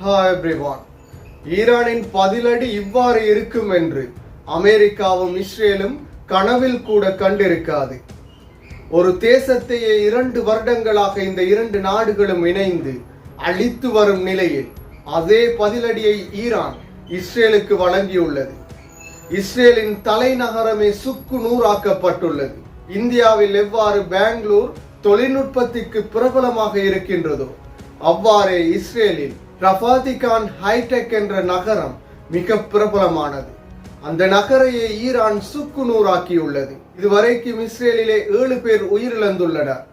Hi everyone ஈரானின் பதிலடி இவ்வாறு இருக்கும் என்று அமெரிக்காவும் இஸ்ரேலும் கனவில் கூட கண்டிருக்காது. ஒரு தேசத்தையே இரண்டு வருடங்களாக இந்த இரண்டு நாடுகளும் இணைந்து அழித்து வரும் நிலையில் அதே பதிலடியை ஈரான் இஸ்ரேலுக்கு வழங்கியுள்ளது. இஸ்ரேலின் தலைநகரமே சுக்கு நூறாக்கப்பட்டுள்ளது. இந்தியாவில் எவ்வாறு பெங்களூர் தொழில்நுட்பத்திற்கு பிரபலமாக இருக்கின்றதோ அவ்வாறே இஸ்ரேலில் ரஃபாதிகான் ஹைடெக் என்ற நகரம் மிக பிரபலமானது. அந்த நகரையே ஈரான் சுக்கு நூறாக்கியுள்ளது. இதுவரைக்கும் இஸ்ரேலிலே ஏழு பேர் உயிரிழந்துள்ளனர்.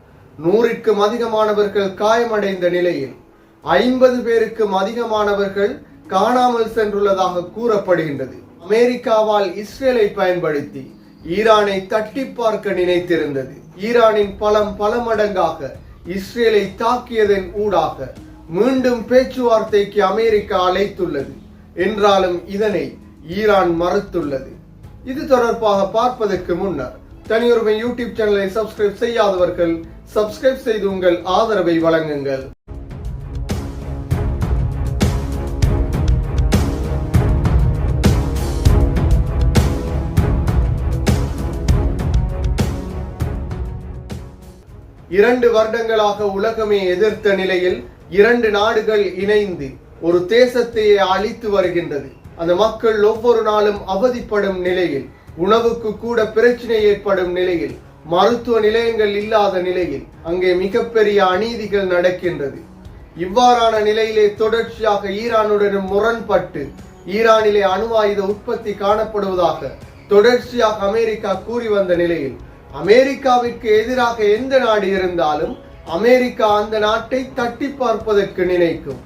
நூறிற்கும் அதிகமானவர்கள் காயமடைந்த நிலையில் ஐம்பது பேருக்கும் அதிகமானவர்கள் காணாமல் சென்றுள்ளதாக கூறப்படுகின்றது. அமெரிக்காவால் இஸ்ரேலை பயன்படுத்தி ஈரானை தட்டி பார்க்க நினைத்திருந்தது. ஈரானின் பலம் பல மடங்காக இஸ்ரேலை தாக்கியதன் ஊடாக மீண்டும் பேச்சுவார்த்தைக்கு அமெரிக்கா அழைத்துள்ளது. என்றாலும் இதனை ஈரான் மறுத்துள்ளது. இது தொடர்பாக பார்ப்பதற்கு முன்னர் தனியுரிமை யூடியூப் சேனலை சப்ஸ்கிரைப் செய்யாதவர்கள் சப்ஸ்கிரைப் செய்து உங்கள் ஆதரவை வழங்குங்கள். இரண்டு வருடங்களாக உலகமே எதிர்த்த நிலையில் இரண்டு நாடுகள் இணைந்து ஒரு தேசத்தையே அழித்து வருகின்றது. அந்த மக்கள் ஒவ்வொரு நாளும் அவதிப்படும் நிலையில் உணவுக்கு கூட பிரச்சனை ஏற்படும் நிலையில் மருத்துவ நிலையங்கள் இல்லாத நிலையில் அங்கே மிகப்பெரிய அநீதிகள் நடக்கின்றது. இவ்வாறான நிலையிலே தொடர்ச்சியாக ஈரானுடன் முரண்பட்டு ஈரானிலே அணு ஆயுத உற்பத்தி காணப்படுவதாக தொடர்ச்சியாக அமெரிக்கா கூறி வந்த நிலையில் அமெரிக்காவிற்கு எதிராக எந்த நாடு இருந்தாலும் அமெரிக்கா அந்த நாட்டை தட்டி பார்ப்பதற்கு நினைக்கும்.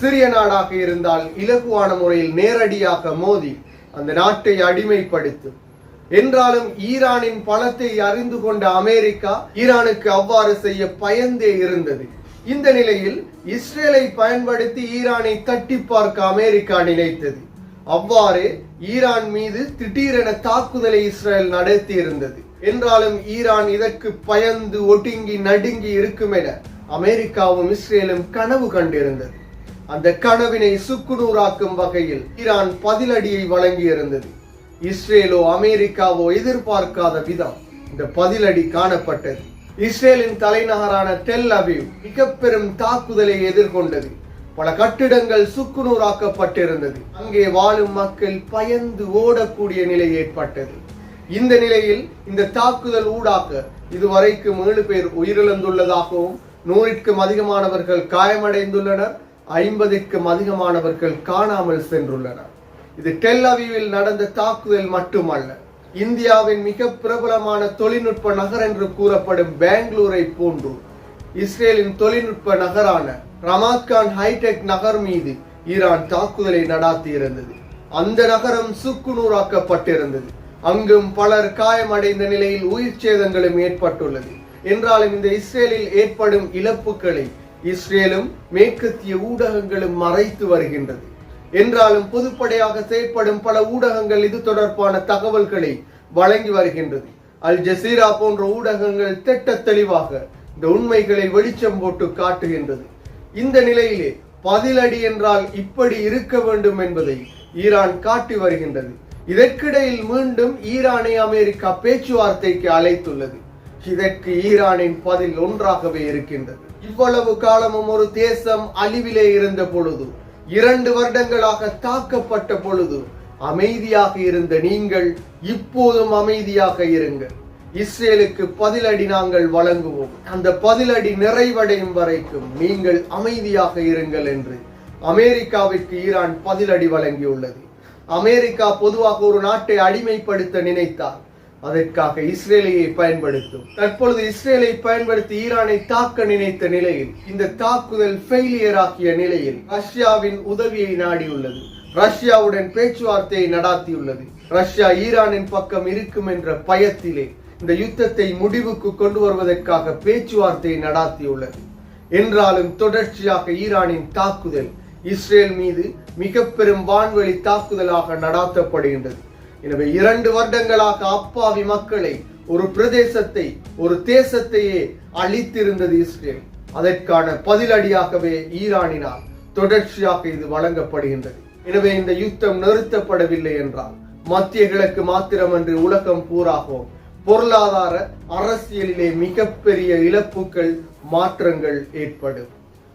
சிறிய நாடாக இருந்தால் இலகுவான முறையில் நேரடியாக மோதி அந்த நாட்டை அடிமைப்படுத்தும். என்றாலும் ஈரானின் பலத்தை அறிந்து கொண்ட அமெரிக்கா ஈரானுக்கு அவ்வாறு செய்ய பயந்தே இருந்தது. இந்த நிலையில் இஸ்ரேலை பயன்படுத்தி ஈரானை தட்டி பார்க்க அமெரிக்கா நினைத்தது. அவ்வாறு ஈரான் மீது திடீரென தாக்குதலை இஸ்ரேல் நடத்தி இருந்தது என்றாலும் ஈரான் இதற்கு பயந்து ஒடுங்கி நடுங்கி இருக்கும் என அமெரிக்காவும் இஸ்ரேலும் கனவு கண்டிருந்தது. அந்த கனவினை சுக்குநூறாக்கும் வகையில் ஈரான் பதிலடியை வழங்கியிருந்தது. இஸ்ரேலோ அமெரிக்காவோ எதிர்பார்க்காத விதம் இந்த பதிலடி காணப்பட்டது. இஸ்ரேலின் தலைநகரான டெல் அபிவ் மிக பெரும் தாக்குதலை எதிர்கொண்டது. பல கட்டிடங்கள் சுக்குநூறாக்கப்பட்டிருந்தது. அங்கே வாழும் மக்கள் பயந்து ஓடக்கூடிய நிலை ஏற்பட்டது. இந்த நிலையில் இந்த தாக்குதல் ஊடாக இதுவரைக்கும் ஏழு பேர் உயிரிழந்துள்ளதாகவும் நூறிற்கும் அதிகமானவர்கள் காயமடைந்துள்ளனர் ஐம்பதுக்கும் அதிகமானவர்கள் காணாமல் சென்றுள்ளனர். இது டெல் அவிவில் நடந்த தாக்குதல் மட்டுமல்ல இந்தியாவின் மிக பிரபலமான தொழில்நுட்ப நகர் என்று கூறப்படும் பெங்களூரை போன்று இஸ்ரேலின் தொழில்நுட்ப நகரான ரமாத்கான் ஹைடெக் நகர் மீது ஈரான் தாக்குதலை நடாத்தி இருந்தது அந்த நகரம் சுக்குநூறாக்கப்பட்டிருந்தது. அங்கும் பலர் காயமடைந்த நிலையில் உயிர் சேதங்களும் ஏற்பட்டுள்ளது. என்றாலும் இந்த இஸ்ரேலில் ஏற்படும் இழப்புகளை இஸ்ரேலும் மேற்கத்திய ஊடகங்களும் மறைத்து வருகின்றது. என்றாலும் பொதுப்படையாக செயற்படும் பல ஊடகங்கள் இது தொடர்பான தகவல்களை வழங்கி வருகின்றது. அல் ஜசீரா போன்ற ஊடகங்கள் திட்ட தெளிவாக இந்த உண்மைகளை வெளிச்சம் போட்டு காட்டுகின்றது. இந்த நிலையிலே பதிலடி என்றால் இப்படி இருக்க வேண்டும் என்பதை ஈரான் காட்டி வருகின்றது. இதற்கிடையில் மீண்டும் ஈரானை அமெரிக்கா பேச்சுவார்த்தைக்கு அழைத்துள்ளது. இதற்கு ஈரானின் பதில் ஒன்றாகவே இருக்கின்றது. இவ்வளவு காலமும் ஒரு தேசம் அழிவிலே இருந்த பொழுது இரண்டு வருடங்களாக தாக்கப்பட்ட பொழுது அமைதியாக இருந்த நீங்கள் இப்போதும் அமைதியாக இருங்கள் இஸ்ரேலுக்கு பதிலடி நாங்கள் வழங்குவோம். அந்த பதிலடி நிறைவடையும் வரைக்கும் நீங்கள் அமைதியாக இருங்கள் என்று அமெரிக்காவிற்கு ஈரான் பதிலடி வழங்கியுள்ளது. அமெரிக்கா பொதுவாக ஒரு நாட்டை அடிமைப்படுத்த நினைத்தால் அதற்காக இஸ்ரேலையை பயன்படுத்தும். தற்பொழுது இஸ்ரேலை பயன்படுத்தி ஈரானை தாக்க நினைத்த நிலையில் இந்த தாக்குதல் ஃபெயிலியர் ஆக்கிய நிலையில் ரஷ்யாவின் உதவியை நாடியுள்ளது. ரஷ்யாவுடன் பேச்சுவார்த்தையை நடாத்தியுள்ளது. ரஷ்யா ஈரானின் பக்கம் இருக்கும் என்ற பயத்திலே இந்த யுத்தத்தை முடிவுக்கு கொண்டு வருவதற்காக பேச்சுவார்த்தையை நடாத்தியுள்ளது. என்றாலும் தொடர்ச்சியாக ஈரானின் தாக்குதல் இஸ்ரேல் மீது மிக பெரும் வான்வெளி தாக்குதலாக நடாத்தப்படுகின்றது. எனவே இரண்டு வருடங்களாக அப்பாவி மக்களை ஒரு பிரதேசத்தை ஒரு தேசத்தையே அழித்திருந்தது இஸ்ரேல். அதற்கான பதிலடியாகவே ஈரானினால் தொடர்ச்சியாக இது வழங்கப்படுகின்றது. எனவே இந்த யுத்தம் நிறுத்தப்படவில்லை என்றால் மத்திய கிழக்கு மாத்திரமன்று உலகம் பூராகவும் பொருளாதார அரசியலிலே மிகப்பெரிய இழப்புகள் மாற்றங்கள் ஏற்படும்.